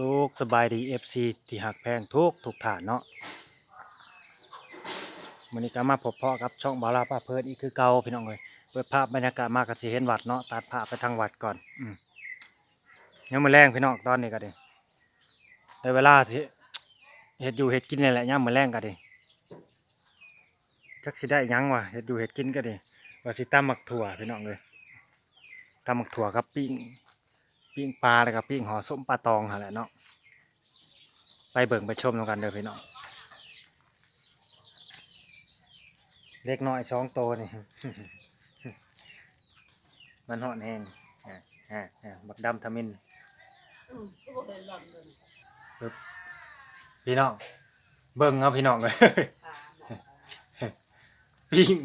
สุขสบายดี FC ที่หักแพงทุกทุกฐานเนาะมื้อนี้ก็มาพบเพาะกับช่องบาลาป้าเพิ่นอีกคือเก่าพี่น้องเอ้ยเปิดภาพบรรยากาศมาก็สิเห็นวัดเนาะตัดภาพไปทางวัดก่อนอืมยังมือแรงพี่น้องตอนนี้ก็ดิได้เวลาสิเฮ็ดอยู่เฮ็ดกินนี่แหละยามมื้อแรงก็ดิจักสิได้ยังวะเฮ็ดอยู่เฮ็ดกินก็ดิว่าสิตำหมักถั่วพี่น้องเอ้ยตำหมักถั่วกับปิ้ง ปิ้งปลาแล้วก็ปิ้งห่อส้มปลาตองหั่นแหละเนาะไปเบิ่งไปชมนำกันเด้อพี่น้องเล็กน้อยสองโตวนี่มันหอนแห้งอ่าอ่าอ่าบักดำทามินอืมก็บ่เคยหล่อนเลยปึ๊บพี่น้องเบิ่งเอาพี่น้องเลยปลาหมอปิ้ง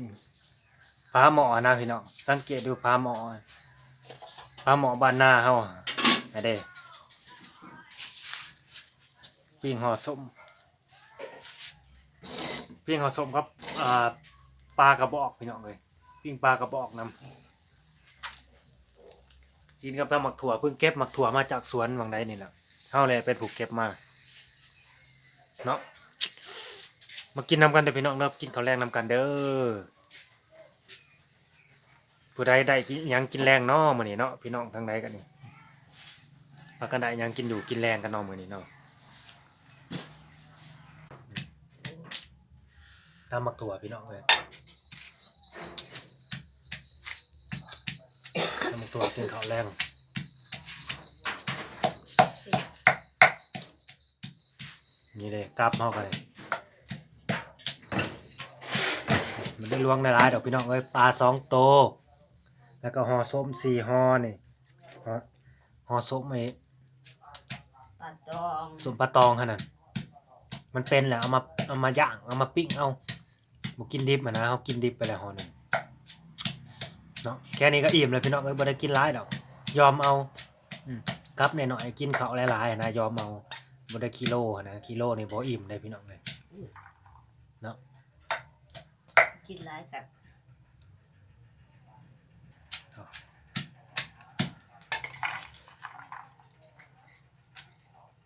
ปลาหมอนะพี่น้องสังเกตดูปลาหมอ ปลาหมอบ้านนาเฮาไอะเด้ปิ้งห่อส้มปิ้งห่อส้มครับอ่าปลากระบอกพี่น้องเลยปิ้งปลากระบอกนำจีนกับตำหมักถั่วเพิ่งเก็บหมักถั่วมาจากสวนวังใดนี่แหละเฮาเลยเป็นผู้เก็บมาเนาะมากินนำกันเด้อพี่น้องเนาะกินข้าวแรงนำกันเด้อ ผู้ใดได้กินหยังกินแรงเนาะมื้อนี้เนาะพี่น้องทางใดกันนี่ปากกันได้หยังกินอยู่กินแรงกันเนาะมื้อนี้เนาะตำหมักถั่วพี่น้องเลยตำหมักถั่วกินข้าวแรงนี่เลยกลับเฮากันเลยมันได้ลวงในร้ายดอกพี่น้องเอ้ยปลาสองโต แล้วก็ห่อส้มสี่ห่อนี่ห่อห่อส้มไอ้ปลาตองส้มปลาตองขนาดมันเป็นแหละเอามาเอามาย่างเอามาปิ้งเอาบุกินดิบอะนะเขากินดิบไปแล้วห่อหนึ่งเนาะแค่นี้ก็อิ่มเลยพี่น้องเอ้ยบ่ได้กินร้ายดอกยอมเอาอืมกลับหน่อยๆกินเขาวหลายๆอะนะยอมเอาบ่ได้กิโลอะนะกิโลนี่บ่อิ่มเลยพี่น้องเลยกินหลายกับ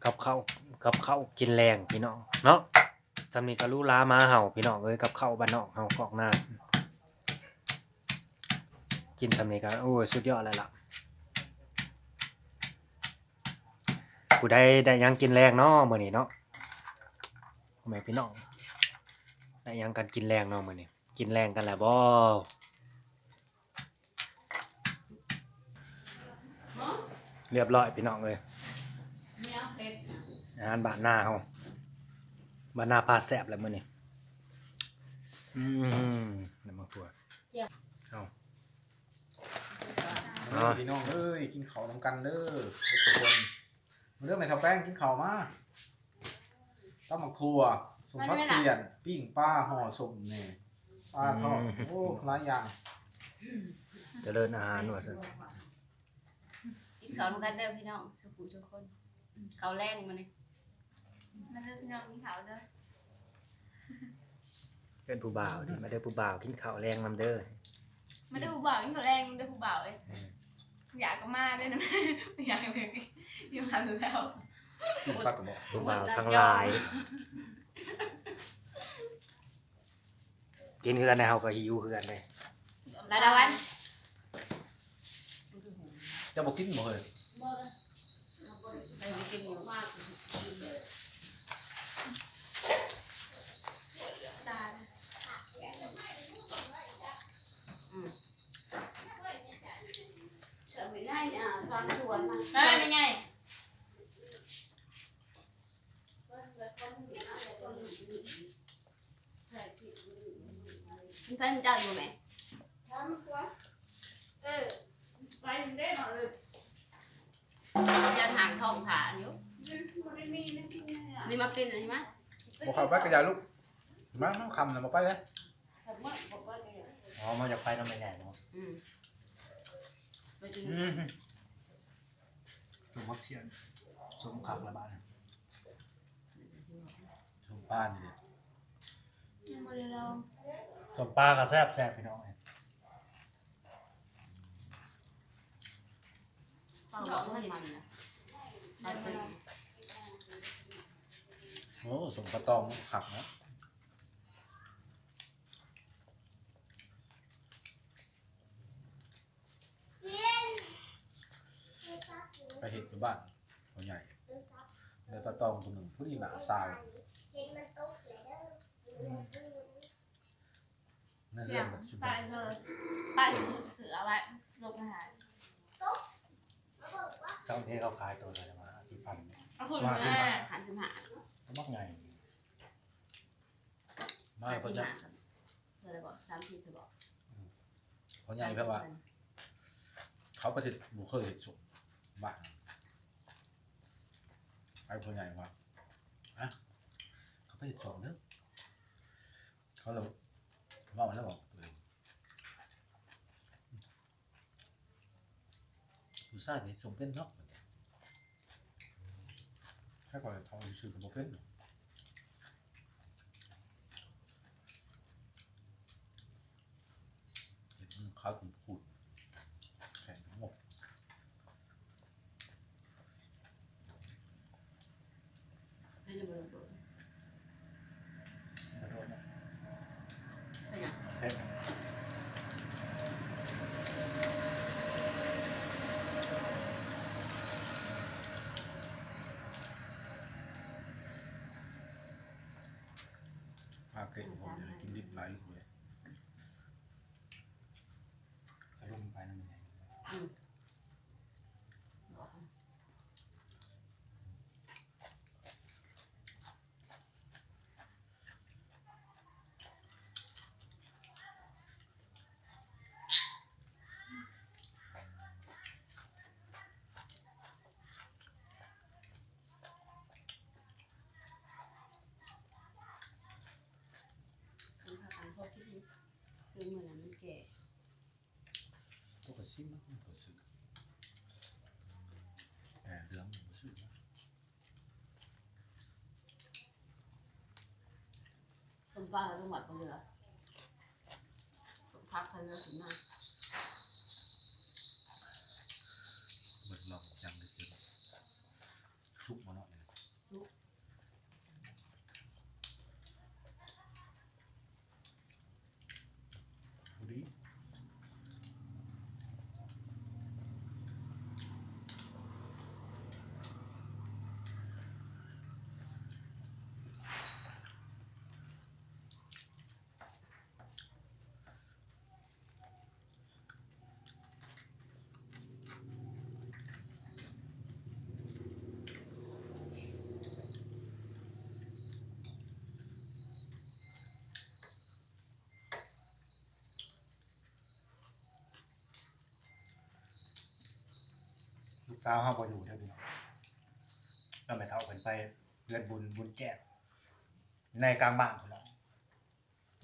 กับข้าวกับข้าวกินแรงพี่น้องเนาะสำนีก็รู้ลามาเห่าพี่น้องเอ้ยกับข้าวบ้านนอกเห่ากอกหน้ากินสำนีก็โอ้ยสุดยอดเลยล่ะผู้ใดได้ยังกินแรงเนาะมื้อนี้เนาะแม่พี่น้องได้ยังกันกินแรงเนาะมื้อนี้กินแรงกันแหล้วบ่ เรียบร้อยพี่น้องเลยเนี่ยเผ็ดอาหารบ้านหน้าเฮาบ้านหน้าพาแซ่บแล้วมื้อนี้อืมน้ำมันตัวเอาเออพี่น้องเอ้ยกินข้าวน้ำกันเด้อทุกคนมาเรื่องไหนทำแป้งกินข้าวมาต้มหมักถั่วสมพักเสียนปิ้งปลาห่อสมเนี่ยปลาทอดโอ้หลายอย่างเจริญอาหารว่าซั่ นกินข้าวร่วมกันเด้อพี่น้องสุขุทุกคนข้าวแรงมาเนี่ยมันจะพี่น้องกินข้าวเด้อเป็นผู้บ่าวที่มาเด้อผู้บ่าวกินข้าวแรงนำเด้อไม่ได้ผู้บ่าวกินข้าวแรงไม่ได้ผู้บ่าวเอ้ยอยากก็มาได้นะไม่อยากเลยอยู่หันแล้วปิ้งปลากระบอกผู้บ่าวทั้งหลายกินเฮือนในเฮาก็หิวเฮือนเลยลาดาวัน จะบอกกินบ่เลยไปกินอยู่มากตาฉันไม่ได้อะซ้อนชวนมาเอ้ยเป็นไงมีเพื่อนเจ้าอยู่ไหมเออไปได้หน่อยเลยจะห่างทองฐานอยู่นี่มากินเลยใช่ไหมบอกข้าวไปกระยาลูกมาน้องคำนะบอกไปเลยอ๋อมาจากไปนำแม่ใหญ่เนาะอืมไปกินอืมสมพักเสียนสมขับละบาดชมป้านนี่ยังไม่ได้ลองสมปลาก็แซ่บแซ่บพี่น้อง เป้าหลอกมันมันนะไปเป็นโอ้สมกระตองขับนะไปเห็นอยู่บ้านเขาใหญ่ในปลาตองตัวหนึ่งผู้ดีหนาซาวเนื้อเรื่องแบบชุด ป้าเงินป้าเสือไว้ลงอาหาร เจ้าที่เขาขายตัวอะไรมาสิพันเอาคุณแม่หันขึ้นหาเขาบอกไงไม่หันเพราะขึ้นจะหาเธอเลยบอกสามทีเธอบอกเพราะใหญ่เพราะว่า เขาประเทศบุเคยเห็นสุบ้านไอ้พ่อใหญ่ว่าอะเขาไปเห็นสองเด้อเขาเราว่ามันแล้วบอก ตัวเองดูซ่าเห็นสมเป็นเนาะแค่ก่อนทองชื่อกับโบเป็นเห็นเขาขูดแข่งทั้งหมด ให้ดูมันเปิด ขอโทษนะ เป็นยัง เฮ้ย พาเก่งผมอยากกินดิบไหลเลย กระลุมไปนั่นเอง บอก คือพากันพวกที่นี่ คือเหมือนมันแก่ตัวกระซิบนะตัวซื้อแอบเรื่องมันซื้อนะต้นปลาเราต้องหวัดบนเรือพักทางเรือถึงมาเหมือนเรายังได้กินซุปมาหน่อยนะดูดิ ลู กสาวเขาบออยู่เท่านี้เราไม่เท่าเพิ่นไปเลือนบุญบุญแจกในกลางบ้านคนละ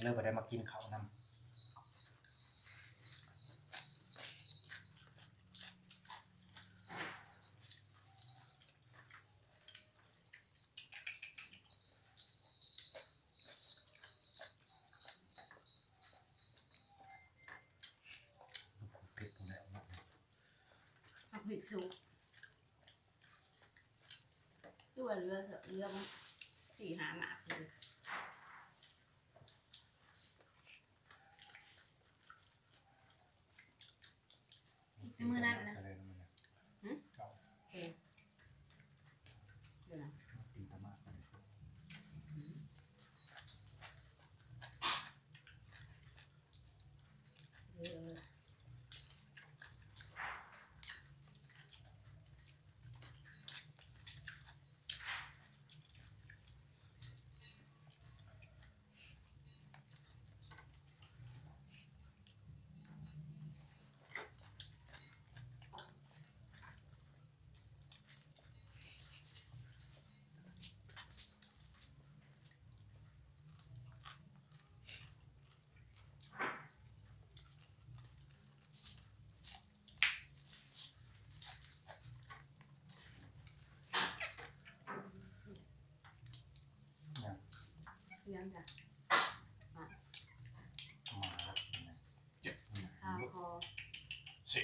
เลิกไปได้มากินข้าวนำลูกหกผิดสุกคือว่า เรือเรือมันสี่หาหนาคือ มือนั่นนะ อะไรนั่นนะเก่า เดี๋ยวนะ ตีตะมากเลย เรือ ยังจ้ะมาแล้วนะข้าวคอสิ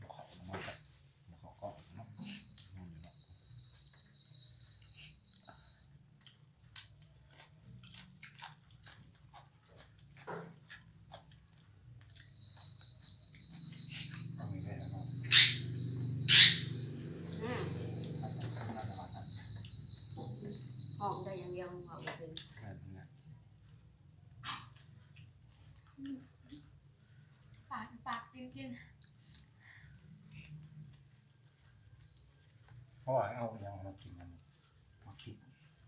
บุขอมาแบบบุขอก็เนาะ เพราะว่าเอาอย่างมากินมันมากิน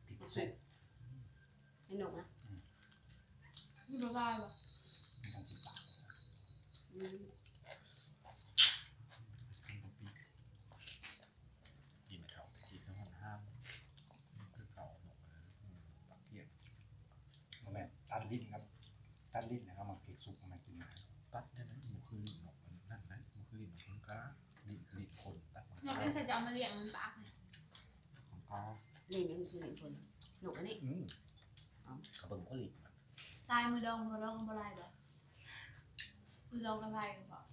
ติดรู้สุสึกกให้หนุกนะมีรสได้ปะไม่ต้องกินปากอืมกินเขากินทั้งหมดห้ามคือเขาหนกปักเกียงมันแม่นตัดลิ้นครับตัดลิ้นนะครับมาพริกสุกมากินนะ ตัดได้ไหมหมูคือลิ้นหนกนั่นนะหมูคือลิ้นของกาลิ้นคือลิ้นค นตัดของน้องกาเอ้ยจะเอามาเลี้ยงมันปากเนี่ยของกานี่นี่คือเห็นคนหนุกอันนี้อืมกระเบื้องก็ลิ้นมันตายมือดองมือดองกันบ่ไรปะมือดองกันไปบอก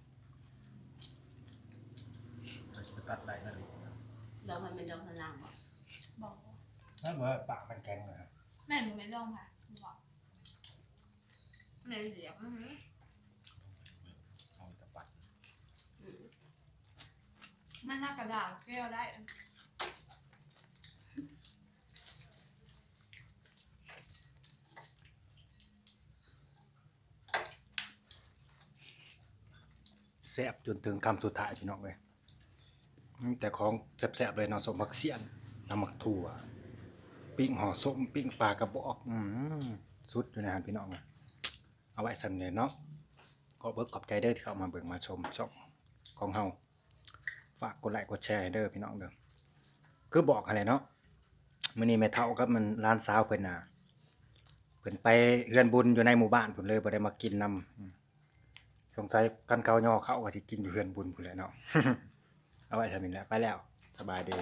เราจะไปตัดได้นั่นลิ้นมันเรามันเป็นเราพลังบ่บอกนั่นเหมือนปากมันแข็งเลยครับแม่หนูไม่ดองค่ะบอกแม่เสียบอื้อหือ เอาแต่ปัด อืม มันน่ากระดาษแก้วได้ แซ่บจนถึงคำสุดท้ายพี่น้องเลยแต่ของแซ่บๆเลยเนาะสมักเสียนน้ำหมักถั่ว ปิ้งห่อส้มปิ้งปลากระบอกอืมสุดอยู่นะพี่น้องอะเอาไว้สำเนียเนาะก็เบิกขอบใจเด้อที่เข้ามาเบิ่งมาชมช่องของเฮา ฝากกดไลค์กดแชร์ให้เด้อพี่น้องเด้อคือบอกอะไรเนาะมื้อนี้แม่เฒ่ากับมันร้านสาวเพิ่นน่ะเพิ่นไปเฮือนบุญอยู่ในหมู่บ้านเพิ่นเลยบ่ได้มากินนำสงสัยกันเกาย่อเขาก็สิกินอยู่เฮือนบุญพุ่นแหละเนาะเอาไว้ทำนี่แหละไปแล้ว สบายดี